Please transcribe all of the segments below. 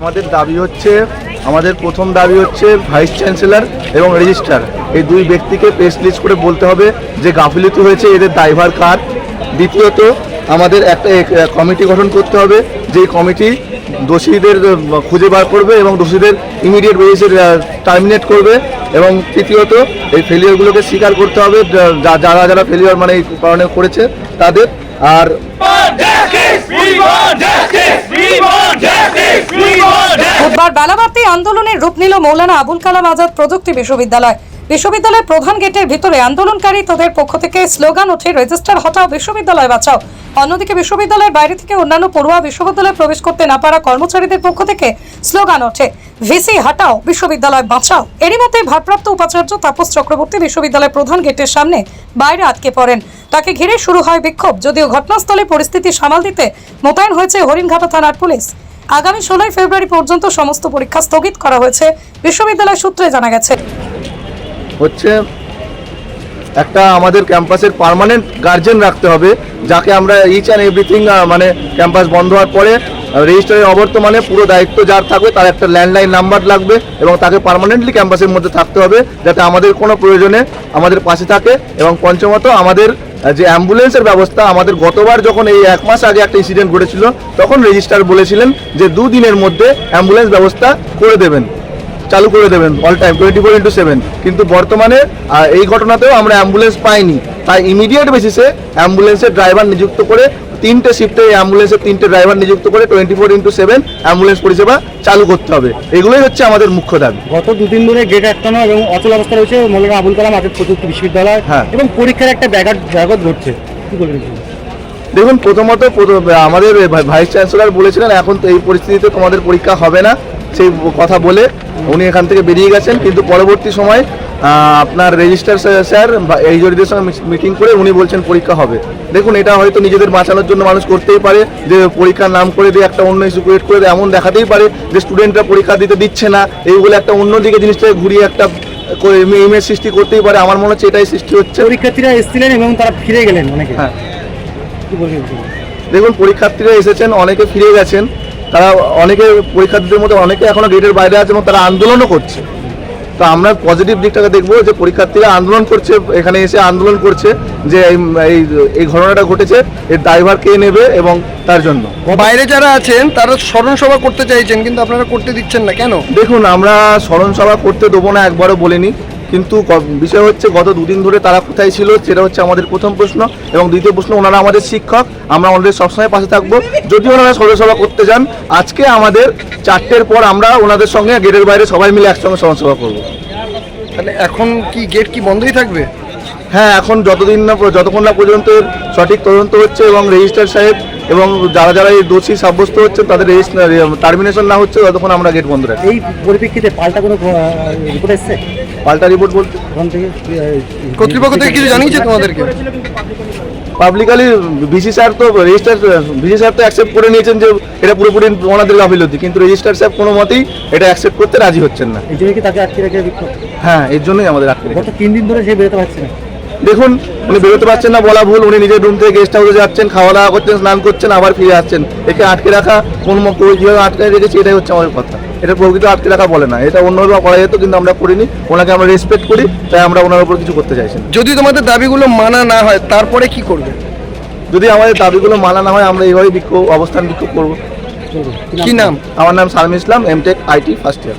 আমাদের দাবি হচ্ছে, আমাদের প্রথম দাবি হচ্ছে ভাইস চ্যান্সেলর এবং রেজিস্ট্রার। এই দুই ব্যক্তিকে প্রেস লিস্ট করে বলতে হবে যে গাফিলতি হয়েছে এদের দায়ভার কার। দ্বিতীয়ত, আমাদের একটা কমিটি গঠন করতে হবে যে কমিটি দোষীদের খুঁজে বার করবে এবং দোষীদের ইমিডিয়েট বেসিসে টার্মিনেট করবে এবং তৃতীয়ত, এই ফেলিয়ারগুলোকে স্বীকার করতে হবে যারা যারা ফেলিয়ার মানে এই কারণে করেছে তাদের। আর বুধবার আন্দোলনের রূপ নিল মৌলানা আবুল কালাম আজাদ প্রযুক্তি বিশ্ববিদ্যালয়। বিশ্ববিদ্যালয়ের প্রধান গেটের ভিতরে আন্দোলনকারী তাদের পক্ষ থেকে স্লোগান ওঠে, রেজিস্টার হটাও বিশ্ববিদ্যালয় বাঁচাও। অন্যদিকে বিশ্ববিদ্যালয়ের বাইরে থেকে অন্যান্য পড়ুয়া বিশ্ববিদ্যালয়ে প্রবেশ করতে না পারা কর্মচারীদের পক্ষ থেকে স্লোগান ওঠে, ভিসি হাটাও বিশ্ববিদ্যালয় বাঁচাও। এরই মধ্যে ভারপ্রাপ্ত উপাচার্য তাপস চক্রবর্তী বিশ্ববিদ্যালয়ের প্রধান গেটের সামনে বাইরে আটকে পড়েন। তাকে ঘিরে শুরু হয় বিক্ষোভ, যদিও ঘটনাস্থলে পরিস্থিতি সামাল দিতে মোতায়েন হয়েছে হরিণঘাটা থানার পুলিশ। আগামী ষোলোই ফেব্রুয়ারি পর্যন্ত সমস্ত পরীক্ষা স্থগিত করা হয়েছে, বিশ্ববিদ্যালয় সূত্রে জানা গেছে। হচ্ছে একটা আমাদের ক্যাম্পাসের পার্মানেন্ট গার্জেন রাখতে হবে, যাকে আমরা ইচ অ্যান্ড এভরিথিং মানে ক্যাম্পাস বন্ধ হওয়ার পরে রেজিস্টারের অবর্তমানে পুরো দায়িত্ব যার থাকবে, তার একটা ল্যান্ডলাইন নাম্বার লাগবে এবং তাকে পার্মানেন্টলি ক্যাম্পাসের মধ্যে থাকতে হবে, যাতে আমাদের কোনো প্রয়োজনে আমাদের পাশে থাকে এবং পঞ্চমত আমাদের যে অ্যাম্বুলেন্সের ব্যবস্থা, আমাদের গতবার যখন এই এক মাস আগে একটা ইনসিডেন্ট ঘটেছিল, তখন রেজিস্টার বলেছিলেন যে দুদিনের মধ্যে অ্যাম্বুলেন্স ব্যবস্থা করে দেবেন। চালু করে দেবেন all time twenty four into seven কিন্তু বর্তমানে এই ঘটনাতেও আমরা অ্যাম্বুলেন্স পাইনি। তাই ইমিডিয়েট বেসিসে অ্যাম্বুলেন্সের ড্রাইভার নিযুক্ত করে তিনটে শিফটে এই অ্যাম্বুলেন্সের তিনটে ড্রাইভার নিযুক্ত করে twenty four into seven ambulance পরিষেবা চালু করতে হবে। এগুলোই হচ্ছে আমাদের মুখ্য দাবি। গত দুদিন ধরে গেট আটকানো এবং অচল অবস্থা রয়েছে মৌলানা আবুল কালাম আজাদ প্রযুক্তি বিশ্ববিদ্যালয় হ্যাঁ। এবং পরীক্ষার একটা ব্যাঘাত ব্যাঘাত ঘটছে। কি বলবেন দেখুন প্রথমত প্রথম- আমাদের ভাইস চ্যান্সেলর বলেছিলেন এখন তো এই পরিস্থিতিতে তোমাদের পরীক্ষা হবে না। সেই কথা বলে উনি এখান থেকে বেরিয়ে গেছেন। কিন্তু পরবর্তী সময় আপনার রেজিস্টার স্যার বা- এই জড়িদের সঙ্গে মিটিং করে উনি বলছেন পরীক্ষা হবে। দেখুন এটা হয়তো নিজেদের বাঁচানোর জন্য মানুষ করতেই পারে যে পরীক্ষার নাম করে দিয়ে একটা অন্য ইস্যু ক্রিয়েট করে দিয়ে এমন দেখাতেই পারে যে স্টুডেন্টরা পরীক্ষা দিতে দিচ্ছে না। এইগুলো একটা অন্যদিকে জিনিসটাকে ঘুরিয়ে একটা ইমেজ সৃষ্টি করতেই পারে। আমার মনে হচ্ছে এটাই সৃষ্টি হচ্ছে। পরীক্ষার্থীরা এসেছিলেন এবং তারা ফিরে গেলেন অনেকে। হ্যাঁ। দেখুন পরীক্ষার্থীরা এসেছেন অনেকে ফিরে গেছেন। তারা অনেকে পরীক্ষার্থীদের মধ্যে অনেকে এখনও গেটের বাইরে আছে এবং তারা আন্দোলনও করছে। তো আমরা পজিটিভ দিকটাকে দেখব যে পরীক্ষার্থীরা আন্দোলন করছে এখানে এসে আন্দোলন করছে যে এই- এই ঘটনাটা ঘটেছে এর দায়ভার কে নেবে এবং তার জন্য। বাইরে যারা আছেন তারা স্মরণ সভা করতে চাইছেন কিন্তু আপনারা করতে দিচ্ছেন না কেন? দেখুন আমরা স্মরণ সভা করতে দেবো না একবারও বলিনি। কিন্তু বিষয় হচ্ছে গত দুদিন ধরে তারা কোথায় ছিল সেটা হচ্ছে আমাদের প্রথম প্রশ্ন এবং দ্বিতীয় প্রশ্ন ওনারা আমাদের শিক্ষক আমরা ওনাদের সবসময় পাশে থাকব। যদি ওনারা সভা করতে যান আজকে আমাদের চারটের পর আমরা ওনাদের সঙ্গে গেটের বাইরে সবাই মিলে একসঙ্গে সভা করব। তাহলে এখন কি গেট কি বন্ধই থাকবে? হ্যাঁ এখন যতদিন না যতক্ষণ না পর্যন্ত সঠিক তদন্ত হচ্ছে এবং রেজিস্ট্রার সাহেব এবং যারা যারা এই দোষী সাব্যস্ত হচ্ছে তাদের টার্মিনেশন না হচ্ছে ততক্ষণ আমরা গেট বন্ধ রাখি এই পরিপ্রেক্ষিতে পাল্টা কোনো রিপোর্ট এসছে? পাল্টা রিপোর্ট বলতে ওখান থেকে কর্তৃপক্ষ থেকে কিছু জানিয়েছে তোমাদেরকে? পাবলিকালি ভিসি স্যার তো রেজিস্টার ভিসি স্যার তো অ্যাকসেপ্ট করে নিয়েছেন যে এটা পুরোপুরি ওনাদের গাফিলতি কিন্তু রেজিস্টার স্যার কোনো মতেই এটা অ্যাকসেপ্ট করতে রাজি হচ্ছেন না। এই জন্য কি তাকে আটকে রেখে হ্যাঁ এর জন্যই আমাদের আটকে গত তিন দিন ধরে সে বেরোতে পারছে না। দেখুন উনি বেরোতে পারছেন না বলা ভুল উনি নিজের রুম থেকে গেস্ট হাউসে যাচ্ছেন খাওয়া দাওয়া করছেন স্নান করছেন আবার ফিরে আসছেন। একে আটকে রাখা কোন কীভাবে আটকে রেখেছি এটাই হচ্ছে আমাদের কথা। এটা প্রকৃত আটকে রাখা বলে না। এটা অন্যভাবে করা যেত কিন্তু আমরা করিনি। ওনাকে আমরা রেসপেক্ট করি তাই আমরা ওনার উপর কিছু করতে চাইছি যদি তোমাদের দাবিগুলো মানা না হয় তারপরে কি করবে? যদি আমাদের দাবিগুলো মানা না হয় আমরা এইভাবে বিক্ষোভ অবস্থান বিক্ষোভ করব। কি নাম? আমার নাম Salam Islam MTech IT first year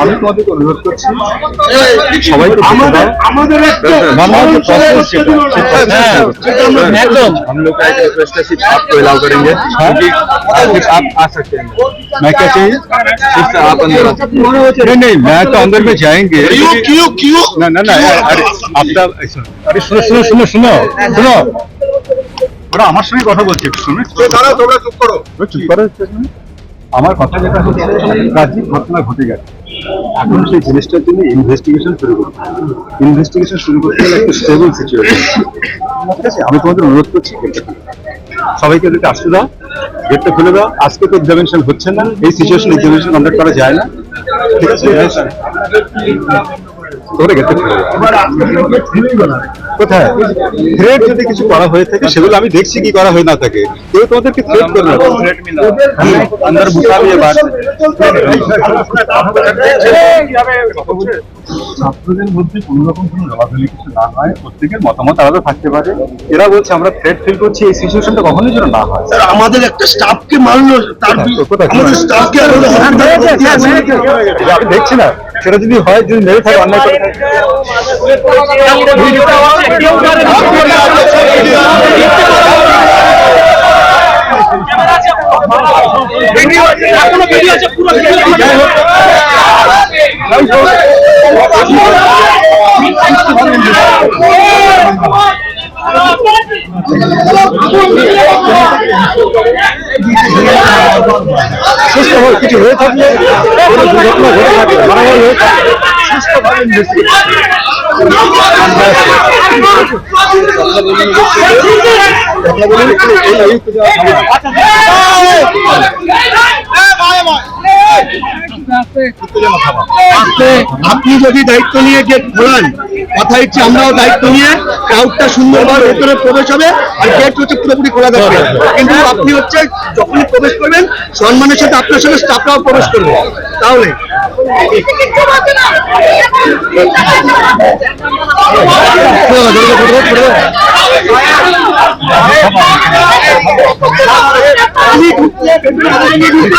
আমি তোমাদের অনুরোধ করছি সবাইকে আমাদের আমাদের একদম हम लोग का एक रिक्वेस्ट है सिर्फ आपको अलाउ करेंगे क्योंकि सिर्फ आप आ सकते हैं मैं क्या चाहिए सिर्फ आप अंदर नहीं नहीं मैं तो अंदर में जाएंगे क्यों क्यों क्यों ना ना ना यार, अरे आपका अरे सुनो सुनो सुनो सुनो सुनो ওরা আমার সঙ্গে কথা বলছে একটু শুনে তোমরা চুপ করো চুপ করো একটু শুনে। আমার কথা যেটা হচ্ছে রাজ্যিক ঘটনা ঘটে গেছে। এখন সেই জিনিসটার জন্য ইনভেস্টিগেশন শুরু করতে ইনভেস্টিগেশন শুরু করতে গেলে একটা স্টেবল সিচুয়েশন ঠিক আছে? আমি তোমাদের অনুরোধ করছি সবাইকে যদি আসতে দাও, গেটটা খুলে দাও। আজকে তো এক্সামিনেশন হচ্ছে না। এই সিচুয়েশন এক্সামিনেশন কন্ডাক্ট করা যায় না। ঠিক আছে। খুলে দাও কোথায় থ্রেড যদি কিছু করা হয়ে থাকে সেগুলো আমি দেখছি কি করা হয়ে না থাকে কেউ তোমাদেরকে থ্রেড করবে না হ্যাঁ, আন্দার দিয়ে বাদ ছাত্রদের মধ্যে কোনো রকম কোনো কিছু না হয় প্রত্যেকের মতামত আলাদা থাকতে পারে এরা বলছে আমরা থ্রেড ফিল করছি এই সিচুয়েশনটা কখনোই যেন না হয় স্যার আমাদের একটা স্টাফকে মারলো তার আমাদের স্টাফকে আমি দেখছি না সেটা যদি হয় যদি মেরে থাকে অন্যায় করে সুস্থ হয়ে কিছু হয়ে থাকলে কোনো দুর্ঘটনা ঘটে থাকলে মারামারি হয়ে থাকলে সুস্থভাবে investigate আপনি যদি দায়িত্ব নিয়ে গেট খোলান কথা হচ্ছে আমরাও দায়িত্ব নিয়ে ক্রাউডটা সুন্দরভাবে ভেতরে প্রবেশ হবে আর গেট হচ্ছে পুরোপুরি খোলা থাকবে। কিন্তু আপনি হচ্ছে যখনই প্রবেশ করবেন সম্মানের সাথে আপনার সঙ্গে স্টাফরাও প্রবেশ করবে। তাহলে আপনি ঢুকলে ভেতরে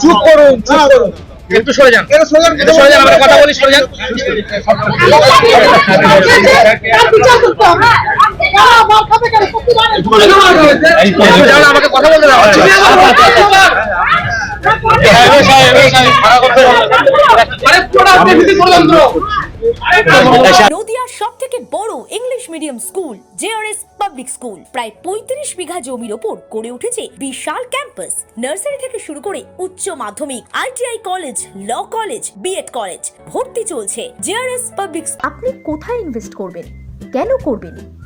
চুপ করুন চুপ করুন একটু সরে যান একটু সরে যান আমরা কথা বলি সরে যান যান, নদিয়ার সব থেকে বড় English medium school JRS public school প্রায় পঁয়ত্রিশ বিঘা জমির ওপর গড়ে উঠেছে বিশাল ক্যাম্পাস নার্সারি থেকে শুরু করে উচ্চ মাধ্যমিক ITI college law college BEd college ভর্তি চলছে। জেআরএস পাবলিক আপনি কোথায় ইনভেস্ট করবেন? কেন করবেন?